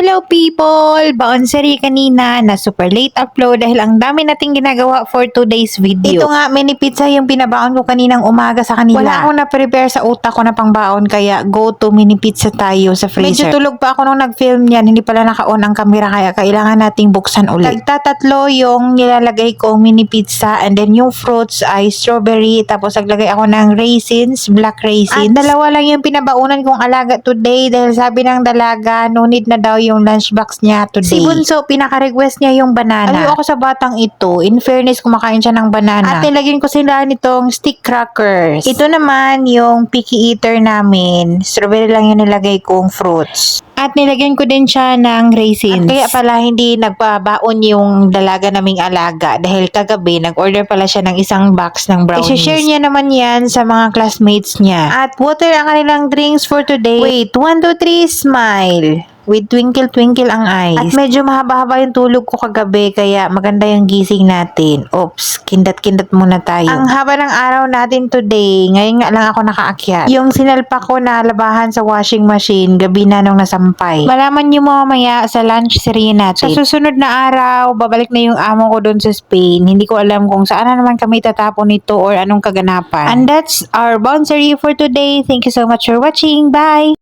Hello people! Bounceri kanina na super late upload dahil ang dami nating ginagawa for today's video. Ito nga, mini pizza yung pinabaon ko kaninang umaga sa kanila. Wala akong na-prepare sa utak ko na pangbaon kaya go to mini pizza tayo sa freezer. Medyo tulog pa ako nung nag-film yan, hindi pala naka-on ang camera kaya kailangan nating buksan ulit. Tagtatatlo yung nilalagay kong mini pizza and then yung fruits ay strawberry tapos naglagay ako ng raisins, black raisins. At dalawa lang yung pinabaunan kong alaga today dahil sabi ng dalaga, no need na daw yung lunchbox niya today. Si Bunso, pinaka-request niya yung banana. Aliw ako sa batang ito. In fairness, kumakain siya ng banana. At nilagyan ko sila nitong stick crackers. Ito naman yung picky eater namin. Strawberry lang yung nilagay kong fruits. At nilagyan ko din siya ng raisins. At kaya pala hindi nagpabaon yung dalaga naming alaga dahil kagabi nag-order pala siya ng isang box ng brownies. I-share niya naman yan sa mga classmates niya. At water ang kanilang drinks for today. Wait, 1, 2, 3, smile with twinkle twinkle ang eyes. At medyo mahaba-haba yung tulog ko kagabi kaya maganda yung gising natin. Oops, kindat-kindat muna tayo. Ang haba ng araw natin today, ngayon nga lang ako nakaakyat. Yung sinalpa ko na labahan sa washing machine, gabi na nung nasampay. Malaman nyo mamaya sa lunch serie natin. Sa susunod na araw, babalik na yung amo ko doon sa Spain. Hindi ko alam kung saan na naman kami tatapon nito or anong kaganapan. And that's our boundary for today. Thank you so much for watching. Bye!